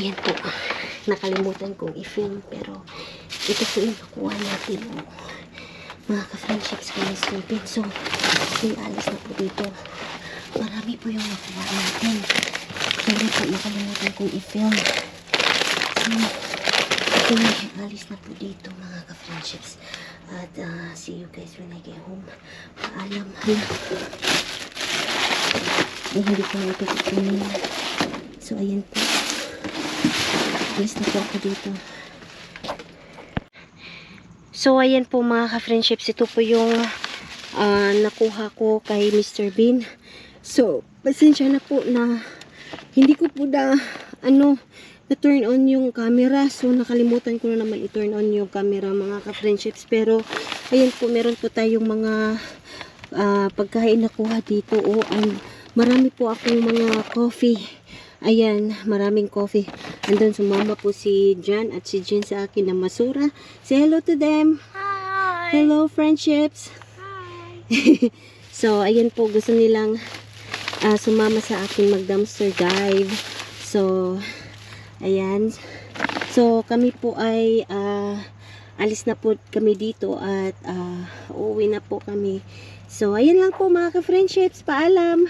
Ayan po. Nakalimutan kong i-film pero ito po yung nakuha natin. Oh. Mga ka-friendships Miss Ruben. So, may na po dito. Marami po yung nakuha natin. Sorry po, nakalimutan kong i-film. So, ito may alis na po dito mga ka-friendships. At ah, see you guys when I get home. Paalam. Hala. Eh, hindi ko na kukunin. So, ayan po. Alis na po ako dito. So, ayan po mga ka-friendships. Ito po yung ah, nakuha ko kay Mr. Bean. So, pasensya na po na hindi ko po na ano, na-turn on yung camera. So, nakalimutan ko na naman i-turn on yung camera mga ka-friendships. Pero, ayan po, meron po tayong mga ah, pagkain nakuha dito. Oh, and marami po akong mga coffee. Ayan, maraming coffee. Andun sumama po si Jan at si Jen sa akin na masura. Say hello to them. Hi. Hello, friendships. Hi. So, ayan po, gusto nilang ah, sumama sa akin mag-dumpster dive. So, ayan. So, kami po ay ah, alis na po kami dito at ah, uuwi na po kami. So, ayan lang po mga ka-friendships. Paalam.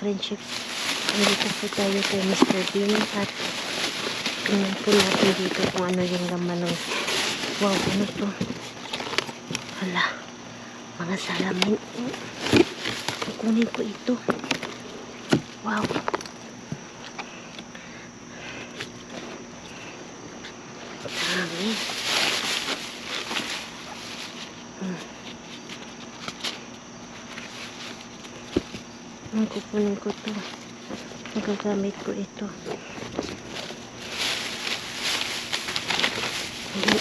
Friendships, nandito po tayo kay Mr. Bean at tingnan po natin dito kung ano yung laman ng wow, ano to? Hala, mga salamin. Kukunin ko ito. Wow. Dami. Hmm. Ang kukunin ko to. Magagamit ko ito.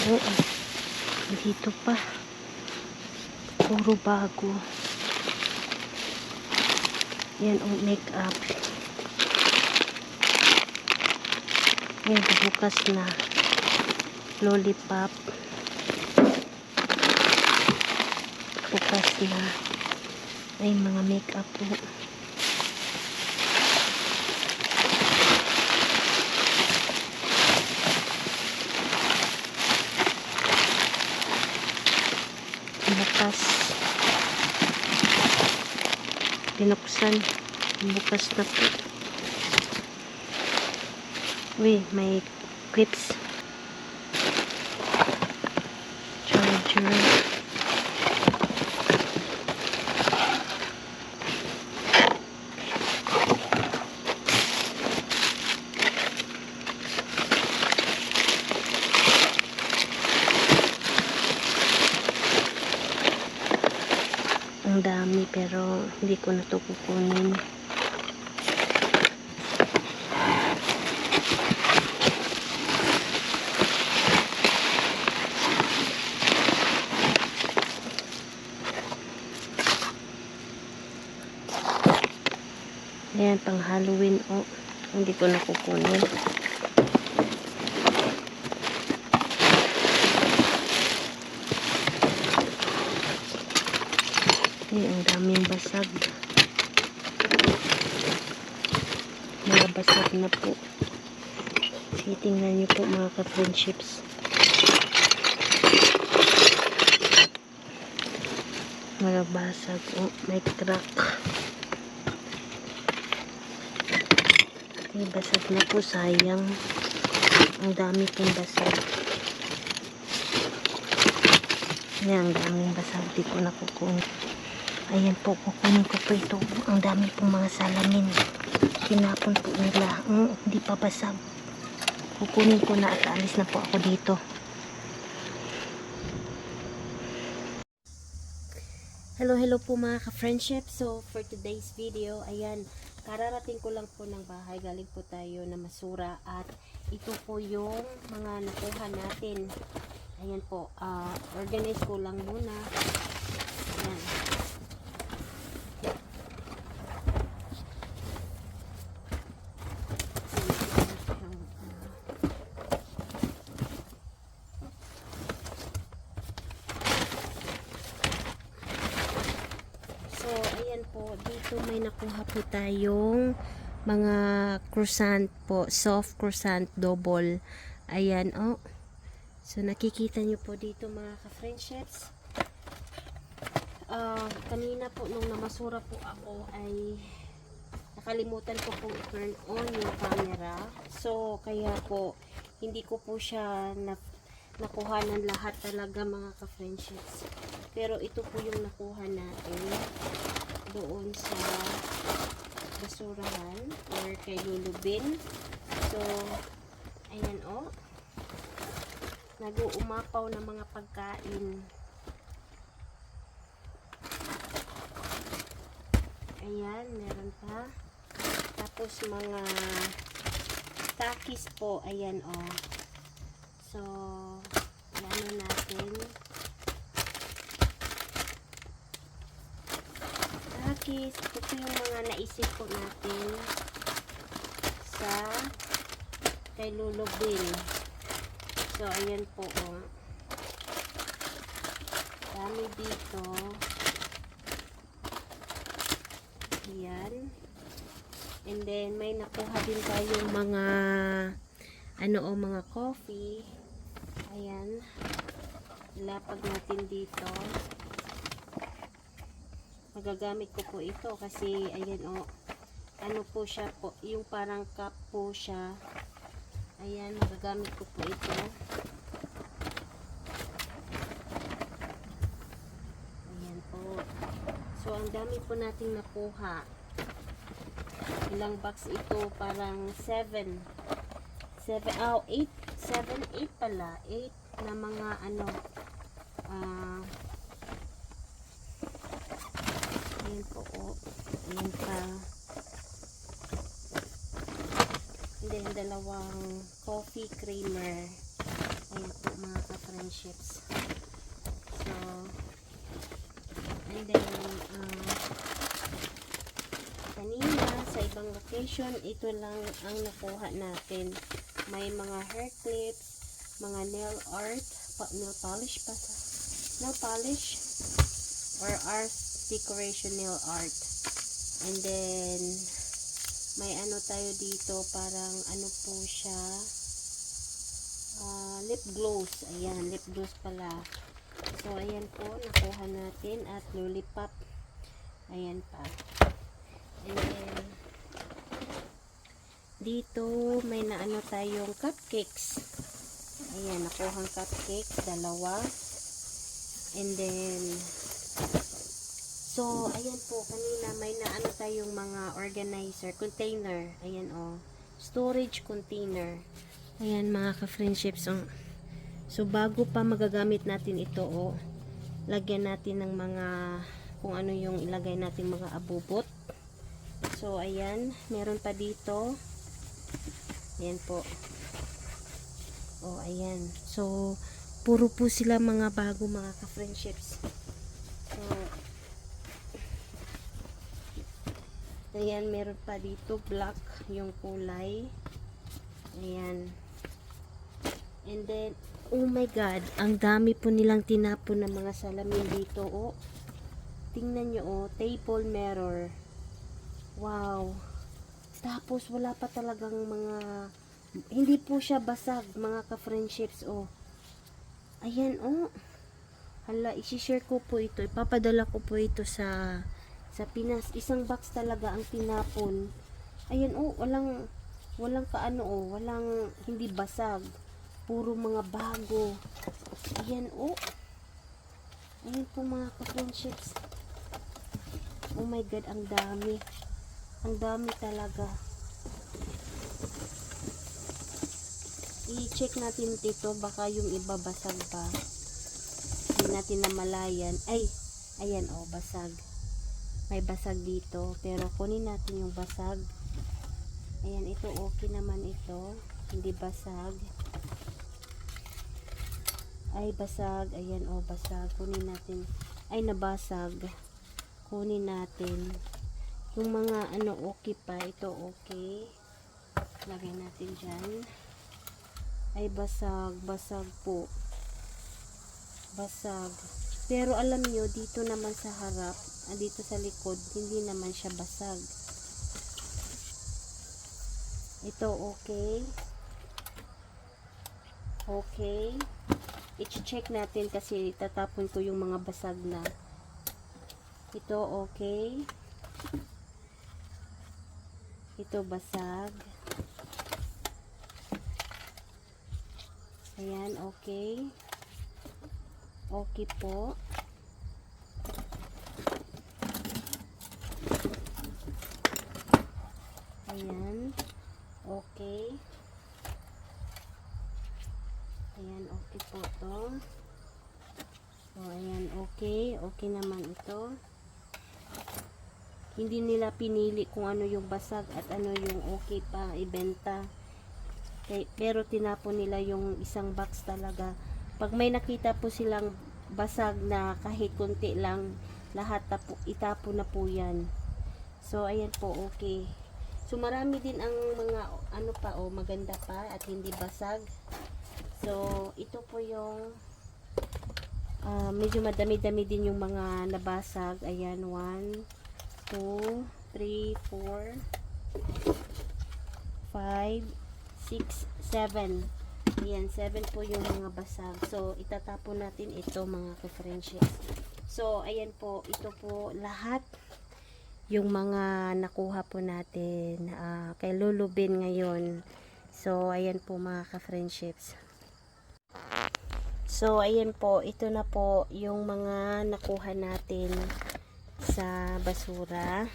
Oo. Dito pa. Puro bago. Yan ang make-up. Yan, bukas na. Lollipop. Bukas na. Ay, mga make-up po. Bukas. Pinuksan. Bukas na po. Uy, may clips. Charger. Ang dami pero hindi ko na to kukunin. Ayan, pang Halloween. Oh, hindi ko na kukunin. Ay, ang daming basag. Mga basag na po. Sige, tingnan niyo po mga ka-friendships. Mga basag. Oh, may crack. Ay, basag na po. Sayang. Ang dami pong basag. Ayan, ang daming basag. Di ko nakukunin. Ayan po, kukunin ko po ito. Ang dami pong mga salamin. Tinapon po nila. Mm, hindi pa basag. Kukunin ko na at alis na po ako dito. Hello, hello po mga ka-friendship. So, for today's video, ayan, kararating ko lang po ng bahay. Galing po tayo na masura at ito po yung mga nakuha natin. Ayan po, ah, organize ko lang muna. Ayan. So, ayan po, dito may nakuha po tayong mga croissant po, soft croissant double. Ayan, oh. So, nakikita nyo po dito mga ka-friendships. Ah, kanina po nung namasura po ako ay nakalimutan ko pong i-turn on yung camera. So, kaya po, hindi ko po siya na, nakuha ng lahat talaga mga ka-friendships. Pero ito po yung nakuha natin doon sa basurahan or kay Lulubin. So, ayan o. Oh, Nag-uumapaw ng mga pagkain. Ayan, meron pa. Tapos mga takis po, ayan o. Oh. So, ano natin. Takis, ito yung mga naisip po natin sa kay Lulubin. So, ayan po. Oh. Dami dito. Ayan. And then, may nakuha din tayong mga ano o, mga coffee. Ayan. Ilapag natin dito. Magagamit ko po ito kasi, ayan o, ano po siya po, yung parang cup po siya. Ayan, magagamit ko po ito. Ayan po. So, ang dami po nating nakuha. Ilang box ito? Parang 7. 7, oh, 8. 7, 8 pala. 8 na mga ano. Ah, ayan po, oh. Ayan pa. And then, dalawang coffee creamer. Ayan po, mga ka-friendships. So, And then, uh, kanina sa ibang location, ito lang ang nakuha natin. May mga hair clips, mga nail art, nail polish pa sa nail polish or art decoration nail art. And then, may ano tayo dito, parang ano po siya, ah, lip gloss. Ayan, lip gloss pala. So, ayan po, nakuha natin at lollipop. Ayan pa. And then, dito, may naano tayong cupcakes. Ayan, nakuhang cupcakes, dalawa. And then, so, ayan po, kanina may naano tayong mga organizer, container. Ayan o, storage container. Ayan mga ka-friendships, oh. So, bago pa magagamit natin ito, oh, lagyan natin ng mga, kung ano yung ilagay natin mga abubot. So, ayan, meron pa dito. Ayan po. Oh, ayan. So, puro po sila mga bago mga ka-friendships. So, ayan, meron pa dito, black yung kulay. Ayan. And then, oh my God, ang dami po nilang tinapon ng mga salamin dito, oh. Tingnan nyo, oh, table mirror. Wow. Tapos, wala pa talagang mga, hindi po siya basag, mga ka-friendships, oh. Ayan, oh. Hala, isi-share ko po ito. Ipapadala ko po ito sa, sa Pinas. Isang box talaga ang tinapon. Ayan, oh, walang, walang kaano, oh, walang, hindi basag puro mga bago. Ayan, oh. Ayan po mga ka-friendships. Oh my God, ang dami. Ang dami talaga. I-check natin dito, baka yung iba basag pa. Hindi natin namalayan. Ay, ayan, oh, basag. May basag dito, pero kunin natin yung basag. Ayan, ito okay naman ito. Hindi basag. Ay basag. Ayan o oh, basag. Kunin natin. Ay nabasag. Kunin natin. Yung mga ano okay pa. Ito okay. Lagay natin dyan. Ay basag. Basag po. Basag. Pero alam nyo dito naman sa harap dito sa likod hindi naman siya basag Ito okay. Okay. I-check natin kasi tatapon ko yung mga basag na. Ito okay. Ito basag. Ayan, okay. Okay po. Ayan. Okay. Ayan, okay po to. So, ayan, okay. Okay naman ito. Hindi nila pinili kung ano yung basag at ano yung okay pa ibenta. Kay- Pero tinapon nila yung isang box talaga. Pag may nakita po silang basag na kahit konti lang, lahat tapo, itapo na po yan. So, ayan po, okay. So, marami din ang mga, ano pa, oh, maganda pa at hindi basag. So, ito po yung, ah, medyo madami-dami din yung mga nabasag. Ayan, 1, 2, 3, 4, 5, 6, 7. Ayan, 7 po yung mga basag. So, itatapon natin ito mga ka-friendships. So, ayan po, ito po lahat yung mga nakuha po natin ah, kay Lulubin ngayon. So, ayan po mga ka-friendships. So, ayan po, ito na po yung mga nakuha natin sa basura.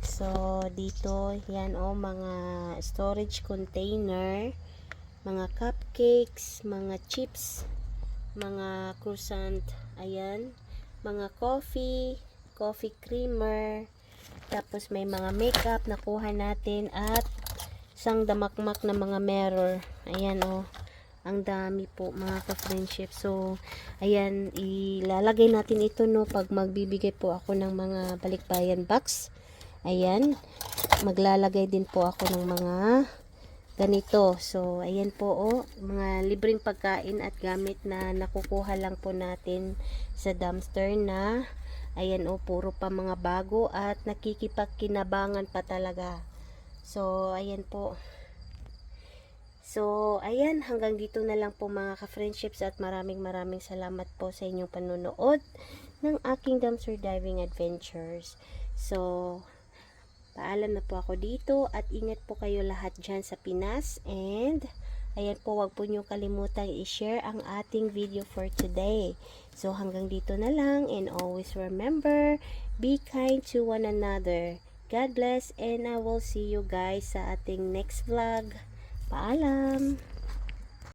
So, dito, yan o, mga storage container, mga cupcakes, mga chips, mga croissant, ayan, mga coffee, coffee creamer, tapos may mga makeup nakuha natin at isang damakmak na mga mirror. Ayan o. Ang dami po mga ka-friendship. So, ayan, ilalagay natin ito no pag magbibigay po ako ng mga balikbayan box. Ayan, maglalagay din po ako ng mga ganito. So, ayan po oh, mga libreng pagkain at gamit na nakukuha lang po natin sa dumpster na ayan oh, puro pa mga bago at nakikipagkinabangan pa talaga. So, ayan po. So, ayan, hanggang dito na lang po mga ka-friendships at maraming maraming salamat po sa inyong panonood ng aking dumpster diving adventures. So, paalam na po ako dito at ingat po kayo lahat dyan sa Pinas and ayan po, wag po nyo kalimutang i-share ang ating video for today. So, hanggang dito na lang and always remember, be kind to one another. God bless and I will see you guys sa ating next vlog. Paalam!